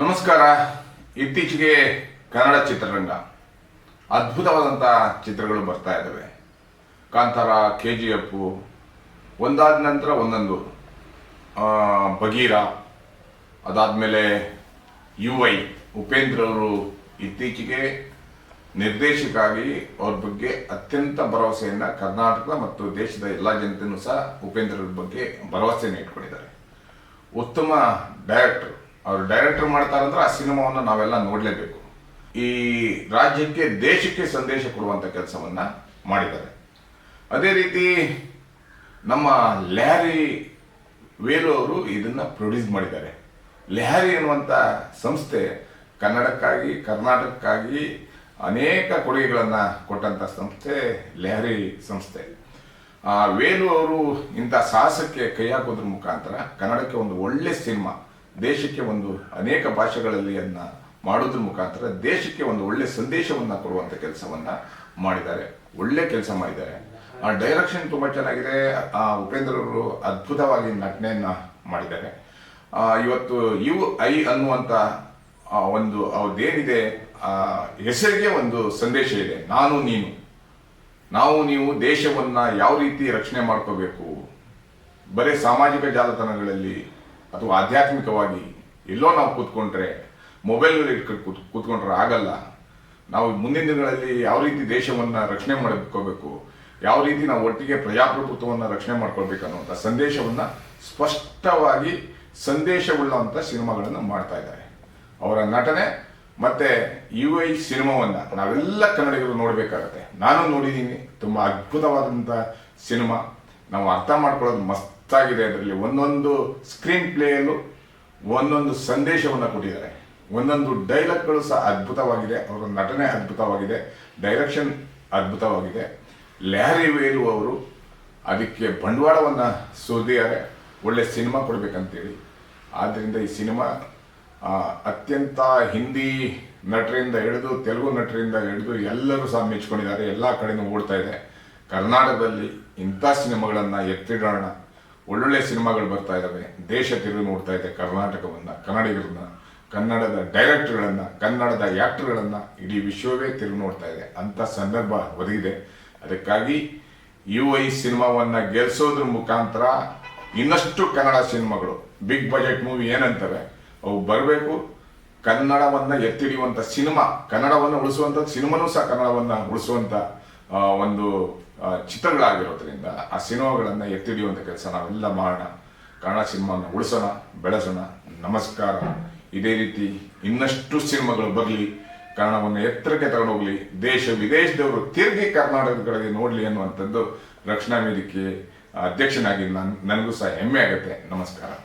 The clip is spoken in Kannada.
ನಮಸ್ಕಾರ. ಇತ್ತೀಚೆಗೆ ಕನ್ನಡ ಚಿತ್ರರಂಗ. ಅದ್ಭುತವಾದಂಥ ಚಿತ್ರಗಳು ಬರ್ತಾ ಇದ್ದಾವೆ ಕಾಂತಾರ ಕೆ ಜಿ ಎಫ್ ಒಂದಾದ ನಂತರ ಒಂದೊಂದು. ಬಗೀರ ಅದಾದಮೇಲೆ ಯು ಐ ಉಪೇಂದ್ರ ಅವರು ಇತ್ತೀಚೆಗೆ ನಿರ್ದೇಶಕಾಗಿ ಅವ್ರ ಬಗ್ಗೆ ಅತ್ಯಂತ ಭರವಸೆಯನ್ನ ಕರ್ನಾಟಕ ಮತ್ತು ದೇಶದ ಎಲ್ಲ ಜನತೆಯೂ ಸಹ ಉಪೇಂದ್ರ ಬಗ್ಗೆ ಭರವಸೆಯನ್ನು ಇಟ್ಕೊಂಡಿದ್ದಾರೆ. ಉತ್ತಮ ಡೈರೆಕ್ಟರ್. ಅವರು ಡೈರೆಕ್ಟರ್ ಮಾಡ್ತಾರಂದ್ರೆ ಆ ಸಿನಿಮಾವನ್ನು ನಾವೆಲ್ಲ ನೋಡಲೇಬೇಕು. ಈ ರಾಜ್ಯಕ್ಕೆ, ದೇಶಕ್ಕೆ ಸಂದೇಶ ಕೊಡುವಂಥ ಕೆಲಸವನ್ನ ಮಾಡಿದ್ದಾರೆ. ಅದೇ ರೀತಿ ನಮ್ಮ ಲ್ಯಾರಿ ವೇಲು ಅವರು ಇದನ್ನ ಪ್ರೊಡ್ಯೂಸ್ ಮಾಡಿದ್ದಾರೆ. ಲ್ಯಾರಿ ಅನ್ನುವಂಥ ಸಂಸ್ಥೆ ಕನ್ನಡಕ್ಕಾಗಿ, ಕರ್ನಾಟಕಕ್ಕಾಗಿ ಅನೇಕ ಕೊಡುಗೆಗಳನ್ನು ಕೊಟ್ಟಂಥ ಸಂಸ್ಥೆ ಲ್ಯಾರಿ ಸಂಸ್ಥೆ. ಆ ವೇಲು ಅವರು ಇಂಥ ಸಾಹಸಕ್ಕೆ ಕೈ ಹಾಕೋದ್ರ ಮುಖಾಂತರ ಕನ್ನಡಕ್ಕೆ ಒಂದು ಒಳ್ಳೆ ಸಿನಿಮಾ ದೇಶಕ್ಕೆ ಒಂದು ಅನೇಕ ಭಾಷೆಗಳಲ್ಲಿ ಅನ್ನ ಮಾಡೋದ್ರ ಮುಖಾಂತರ ದೇಶಕ್ಕೆ ಒಂದು ಒಳ್ಳೆ ಸಂದೇಶವನ್ನ ಕೊಡುವಂತ ಕೆಲಸವನ್ನ ಮಾಡಿದ್ದಾರೆ. ಒಳ್ಳೆ ಕೆಲಸ ಮಾಡಿದ್ದಾರೆ. ಆ ಡೈರೆಕ್ಷನ್ ತುಂಬಾ ಚೆನ್ನಾಗಿದೆ. ಆ ಉಪೇಂದ್ರ ಅವರು ಅದ್ಭುತವಾಗಿ ನಟನೆಯನ್ನ ಮಾಡಿದ್ದಾರೆ. ಆ, ಇವತ್ತು ಯು ಐ ಅನ್ನುವಂತ ಒಂದು ಅವ್ರದ್ದೇನಿದೆ ಆ ಹೆಸರಿಗೆ ಒಂದು ಸಂದೇಶ ಇದೆ. ನಾನು ನೀನು. ನಾವು ನೀವು ದೇಶವನ್ನ ಯಾವ ರೀತಿ ರಕ್ಷಣೆ ಮಾಡ್ಕೋಬೇಕು? ಬರೀ ಸಾಮಾಜಿಕ ಜಾಲತಾಣಗಳಲ್ಲಿ ಅಥವಾ ಆಧ್ಯಾತ್ಮಿಕವಾಗಿ ಎಲ್ಲೋ ನಾವು ಕೂತ್ಕೊಂಡ್ರೆ ಮೊಬೈಲ್ ಇಟ್ಕೊಂಡು ಕೂತ್, ಕೂತ್ಕೊಂಡ್ರೆ ಆಗಲ್ಲ. ನಾವು ಮುಂದಿನ ದಿನಗಳಲ್ಲಿ ಯಾವ ರೀತಿ ದೇಶವನ್ನ ರಕ್ಷಣೆ ಮಾಡ್ಕೋಬೇಕು, ಯಾವ ರೀತಿ ನಾವು ಒಟ್ಟಿಗೆ ಪ್ರಜಾಪ್ರಭುತ್ವವನ್ನು ರಕ್ಷಣೆ ಮಾಡ್ಕೊಳ್ಬೇಕು ಅನ್ನುವಂಥ ಸಂದೇಶವನ್ನ ಸ್ಪಷ್ಟವಾಗಿ ಸಂದೇಶವುಳ್ಳಂತ ಸಿನಿಮಾಗಳನ್ನು ಮಾಡ್ತಾ ಇದ್ದಾರೆ. ಅವರ ನಟನೆ ಮತ್ತೆ ಯು ಐ ಸಿನಿಮಾವನ್ನ ನಾವೆಲ್ಲ ಕನ್ನಡಿಗರು ನೋಡಬೇಕಾಗತ್ತೆ. ನಾನು ನೋಡಿದ್ದೀನಿ, ತುಂಬಾ ಅದ್ಭುತವಾದಂಥ ಸಿನಿಮಾ. ನಾವು ಅರ್ಥ ಮಾಡ್ಕೊಳ್ಳೋದು ಮಸ್ತಾಗಿದೆ ಅದರಲ್ಲಿ ಒಂದೊಂದು ಸ್ಕ್ರೀನ್ ಪ್ಲೇಯಲ್ಲೂ ಒಂದೊಂದು ಸಂದೇಶವನ್ನು ಕೊಟ್ಟಿದ್ದಾರೆ. ಒಂದೊಂದು ಡೈಲಾಗ್ಗಳು ಸಹ ಅದ್ಭುತವಾಗಿದೆ. ಅವರ ನಟನೆ ಅದ್ಭುತವಾಗಿದೆ. ಡೈರೆಕ್ಷನ್ ಅದ್ಭುತವಾಗಿದೆ. ಲ್ಯಾರಿ ವೇಲು ಅವರು ಅದಕ್ಕೆ ಬಂಡವಾಳವನ್ನು ಸುರಿದಿದ್ದಾರೆ ಒಳ್ಳೆ ಸಿನಿಮಾ ಕೊಡಬೇಕಂತೇಳಿ. ಆದ್ದರಿಂದ ಈ ಸಿನಿಮಾ ಅತ್ಯಂತ ಹಿಂದಿ ನಟರಿಂದ ಹಿಡಿದು ತೆಲುಗು ನಟರಿಂದ ಹಿಡಿದು ಎಲ್ಲರೂ ಸಹ ಮೆಚ್ಕೊಂಡಿದ್ದಾರೆ. ಎಲ್ಲ ಕಡೆನೂ ಓಡ್ತಾ ಇದೆ. ಕರ್ನಾಟಕದಲ್ಲಿ ಇಂಥ ಸಿನಿಮಾಗಳನ್ನು ಎತ್ತಿಡೋಣ. ಒಳ್ಳೊಳ್ಳೆ ಸಿನಿಮಾಗಳು ಬರ್ತಾ ಇದ್ದಾವೆ ದೇಶ ತಿರುಗಿ ನೋಡ್ತಾ ಇದೆ ಕರ್ನಾಟಕವನ್ನ, ಕನ್ನಡಿಗರನ್ನ, ಕನ್ನಡದ ಡೈರೆಕ್ಟರ್ಗಳನ್ನ, ಕನ್ನಡದ ಆಕ್ಟರ್ಗಳನ್ನ ಇಡೀ ವಿಶ್ವವೇ ತಿರುಗಿ ನೋಡ್ತಾ ಇದೆ. ಅಂತ ಸಂದರ್ಭ ಒದಗಿದೆ. ಅದಕ್ಕಾಗಿ ಯು ಐ ಸಿನಿಮಾವನ್ನ ಗೆಲ್ಸೋದ್ರ ಮುಖಾಂತರ ಇನ್ನಷ್ಟು ಕನ್ನಡ ಸಿನಿಮಾಗಳು, ಬಿಗ್ ಬಜೆಟ್ ಮೂವಿ ಏನಂತವೆ, ಅವು ಬರಬೇಕು. ಕನ್ನಡವನ್ನ ಎತ್ತಿಡಿಯುವಂತ ಸಿನಿಮಾ, ಕನ್ನಡವನ್ನು ಉಳಿಸುವಂತ, ಸಿನಿಮಾನೂ ಸಹ ಕನ್ನಡವನ್ನ ಉಳಿಸುವಂತ ಒಂದು ಚಿತ್ರಗಳಾಗಿರೋದ್ರಿಂದ ಆ ಸಿನಿಮಾಗಳನ್ನ ಎತ್ತಿಡಿಯುವಂತ ಕೆಲಸ ನಾವೆಲ್ಲ ಮಾಡೋಣ. ಕನ್ನಡ ಸಿನಿಮಾನ ಉಳಿಸೋಣ, ಬೆಳೆಸೋಣ. ನಮಸ್ಕಾರ. ಇದೇ ರೀತಿ ಇನ್ನಷ್ಟು ಸಿನಿಮಾಗಳು ಬರಲಿ. ಕನ್ನಡವನ್ನು ಎತ್ತರಕ್ಕೆ ತಗೊಂಡೋಗ್ಲಿ. ದೇಶ ವಿದೇಶದವರು ತಿರುಗಿ ಕರ್ನಾಟಕದ ಕಡೆಗೆ ನೋಡ್ಲಿ ಅನ್ನುವಂಥದ್ದು ರಕ್ಷಣಾ ವೇದಿಕೆ ಅಧ್ಯಕ್ಷನಾಗಿ ನನ್, ನನಗೂ ಸಹ ಹೆಮ್ಮೆ ಆಗುತ್ತೆ. ನಮಸ್ಕಾರ.